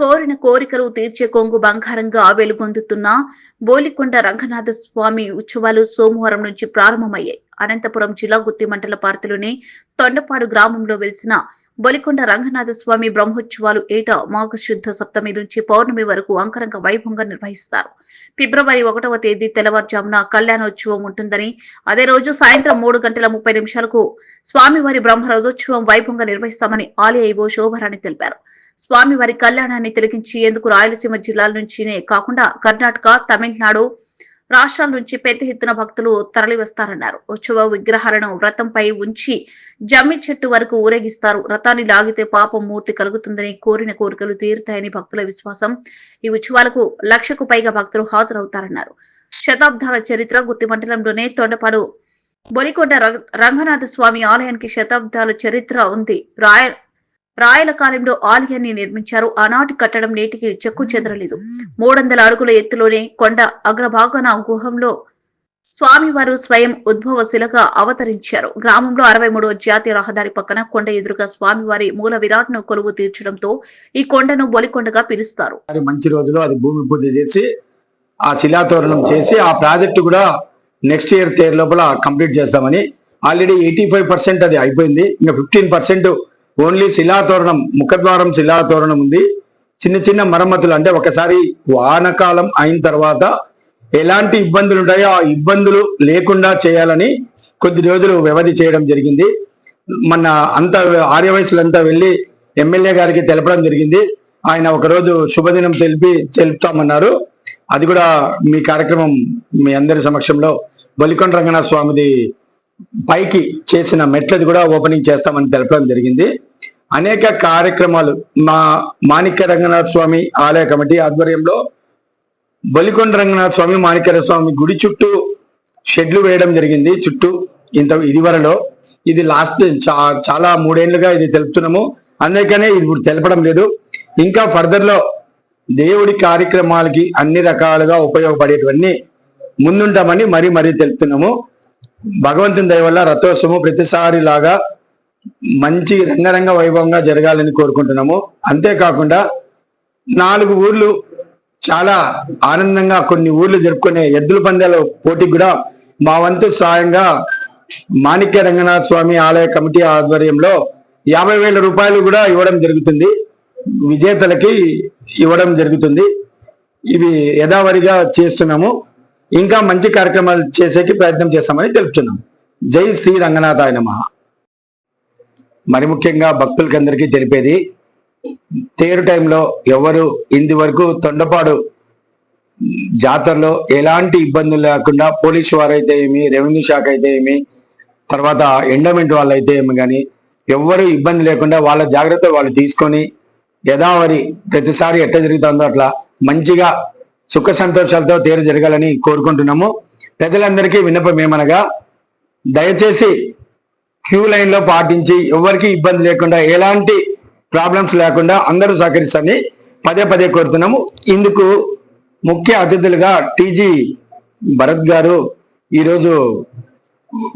కోరిన కోరికలు తీర్చే కొంగు బంగారంగా వెలుగొందుతున్న బోలికొండ రంగనాథ స్వామి ఉత్సవాలు సోమవారం నుంచి ప్రారంభమయ్యాయి. అనంతపురం జిల్లా గుత్తి మండల పార్టీలోని తొండపాడు గ్రామంలో వెలిసిన బొలికొండ రంగనాథ స్వామి బ్రహ్మోత్సవాలు ఏటా మాఘశుద్ధ సప్తమి నుంచి పౌర్ణమి వరకు అంకరంగ వైభవంగా నిర్వహిస్తారు. ఫిబ్రవరి ఒకటవ తేదీ తెల్లవారుజామున కళ్యాణోత్సవం ఉంటుందని అదే రోజు సాయంత్రం మూడు గంటల ముప్పై నిమిషాలకు స్వామివారి బ్రహ్మ రథోత్సవం వైభవంగా నిర్వహిస్తామని ఆలయ ఐవో శోభరాణి తెలిపారు. స్వామివారి కళ్యాణాన్ని తిలకించి ఎందుకు రాయలసీమ జిల్లాల నుంచినే కాకుండా కర్ణాటక తమిళనాడు రాష్ట్రాల నుంచి పెద్ద ఎత్తున భక్తులు తరలివస్తారన్నారు. ఉత్సవ విగ్రహాలను వ్రతంపై ఉంచి జమ్మి చెట్టు వరకు ఊరేగిస్తారు. రథాన్ని లాగితే పాపం మూర్తి కలుగుతుందని కోరిన కోరికలు తీరుతాయని భక్తుల విశ్వాసం. ఈ ఉత్సవాలకు లక్షకు పైగా భక్తులు హాజరవుతారన్నారు. శతాబ్దాల చరిత్ర గుత్తి మండలంలోనే తొండపాడు బొలికొండ రంగనాథ స్వామి ఆలయానికి శతాబ్దాల చరిత్ర ఉంది. రాయ రాయల కాలంలో ఆలయాన్ని నిర్మించారు. ఆనాటి కట్టడం నేటికి చెక్కు చెదరలేదు. మూడొందల అడుగుల ఎత్తులోనే కొండ అగ్రభాగాన గుహంలో స్వామివారు స్వయం ఉద్భవ శిలగా అవతరించారు. గ్రామంలో అరవై మూడవ జాతీయ రహదారి పక్కన కొండ ఎదురుగా స్వామివారి మూల విరాట్ను కొలువు తీర్చడంతో ఈ కొండను బొలికొండగా పిలుస్తారు. మంచి రోజులో. అది భూమి పూజ చేసి ఆ శిలాతోరణం చేసి ఆ ప్రాజెక్టు కూడా నెక్స్ట్ ఇయర్ తేర్ లోపల కంప్లీట్ చేస్తామని. ఆల్రెడీ ఎయిటీ ఫైవ్ పర్సెంట్ అది అయిపోయింది. ఇంకా ఫిఫ్టీన్ పర్సెంట్ ఓన్లీ శిలాతోరణం ముఖద్వారం శిలాతోరణం ఉంది. చిన్న చిన్న మరమ్మతులు అంటే ఒకసారి వానకాలం అయిన తర్వాత ఎలాంటి ఇబ్బందులు ఉంటాయో ఆ ఇబ్బందులు లేకుండా చేయాలని కొద్ది రోజులు వ్యవధి చేయడం జరిగింది. మన అంతా ఆర్యవయసులంతా వెళ్ళి ఎమ్మెల్యే గారికి తెలపడం జరిగింది. ఆయన ఒకరోజు శుభదినం తెలిపి తెలుపుతామన్నారు. అది కూడా మీ కార్యక్రమం మీ అందరి సమక్షంలో బలికొండ రంగనాథ స్వామిది పైకి చేసిన మెట్లది కూడా ఓపెనింగ్ చేస్తామని తెలపడం జరిగింది. అనేక కార్యక్రమాలు మా మాణిక్య రంగనాథ స్వామి ఆలయ కమిటీ ఆధ్వర్యంలో బలికొండ రంగనాథ స్వామి మాణిక్య స్వామి గుడి చుట్టూ షెడ్లు వేయడం జరిగింది. చుట్టూ ఇంత ఇదివరలో ఇది లాస్ట్ చా- చాలా మూడేళ్ళుగా ఇది తెలుపుతున్నాము. అందుకనే ఇది ఇప్పుడు తెలపడం లేదు. ఇంకా ఫర్దర్లో దేవుడి కార్యక్రమాలకి అన్ని రకాలుగా ఉపయోగపడేటివన్నీ ముందుంటామని మరీ మరీ తెలుపుతున్నాము. భగవంతుని దయ వల్ల రథోత్సవం ప్రతిసారి లాగా మంచి రంగరంగ వైభవంగా జరగాలని కోరుకుంటున్నాము. అంతేకాకుండా నాలుగు ఊర్లు చాలా ఆనందంగా కొన్ని ఊర్లు జరుపుకునే ఎద్దుల పందాల పోటీకి కూడా మా వంతు సాయంగా మాణిక్య రంగనాథ స్వామి ఆలయ కమిటీ ఆధ్వర్యంలో యాభై వేల రూపాయలు కూడా ఇవ్వడం జరుగుతుంది. విజేతలకి ఇవ్వడం జరుగుతుంది. ఇవి యథావరిగా చేస్తున్నాము. ఇంకా మంచి కార్యక్రమాలు చేసేకి ప్రయత్నం చేస్తామని తెలుపుతున్నాం. జై శ్రీ రంగనాథ నమః. మరి ముఖ్యంగా భక్తులకి అందరికీ తెలిపేది తేరు టైంలో ఎవరు ఇంది వరకు తొండపాడు జాతరలో ఎలాంటి ఇబ్బందులు లేకుండా పోలీసు వారు అయితే ఏమి రెవెన్యూ శాఖ అయితే ఏమి తర్వాత ఎండోమెంట్ వాళ్ళు అయితే ఏమి కానీ ఎవ్వరు ఇబ్బంది లేకుండా వాళ్ళ జాగ్రత్త వాళ్ళు తీసుకొని యథావరి ప్రతిసారి ఎట్ట జరుగుతుందో అట్లా మంచిగా సుఖ సంతోషాలతో తీరు జరగాలని కోరుకుంటున్నాము. ప్రజలందరికీ విన్నపం ఏమనగా దయచేసి క్యూ లైన్లో పాటించి ఎవరికి ఇబ్బంది లేకుండా ఎలాంటి ప్రాబ్లమ్స్ లేకుండా అందరూ సహకరిస్తారని పదే పదే కోరుతున్నాము. ఇందుకు ముఖ్య అతిథులుగా టీజీ భరత్ గారు ఈరోజు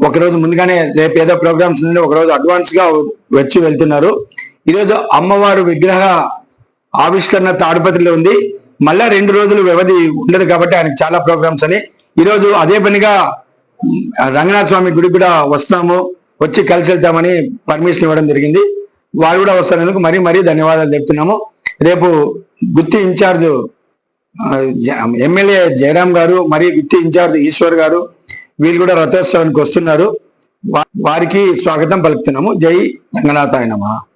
ఒకరోజు ముందుగానే రేపు ఏదో ప్రోగ్రామ్స్ నుండి ఒకరోజు అడ్వాన్స్గా వచ్చి వెళ్తున్నారు. ఈరోజు అమ్మవారు విగ్రహ ఆవిష్కరణ తాడుపత్రిలో ఉంది. మళ్ళా రెండు రోజులు వ్యవధి ఉండదు కాబట్టి ఆయనకు చాలా ప్రోగ్రామ్స్ అని. ఈరోజు అదే పనిగా రంగనాథ స్వామి గుడి కూడా వస్తాము. వచ్చి కలిసి వెళ్తామని పర్మిషన్ ఇవ్వడం జరిగింది. వాళ్ళు కూడా వస్తున్నందుకు మరీ మరీ ధన్యవాదాలు చెప్తున్నాము. రేపు గుత్తి ఇన్ఛార్జ్ జ- ఎమ్మెల్యే జయరాం గారు మరియు గుత్తి ఇన్ఛార్జ్ ఈశ్వర్ గారు వీళ్ళు కూడా రథోత్సవానికి వస్తున్నారు. వారికి స్వాగతం పలుకుతున్నాము. జై రంగనాథాయ నమః.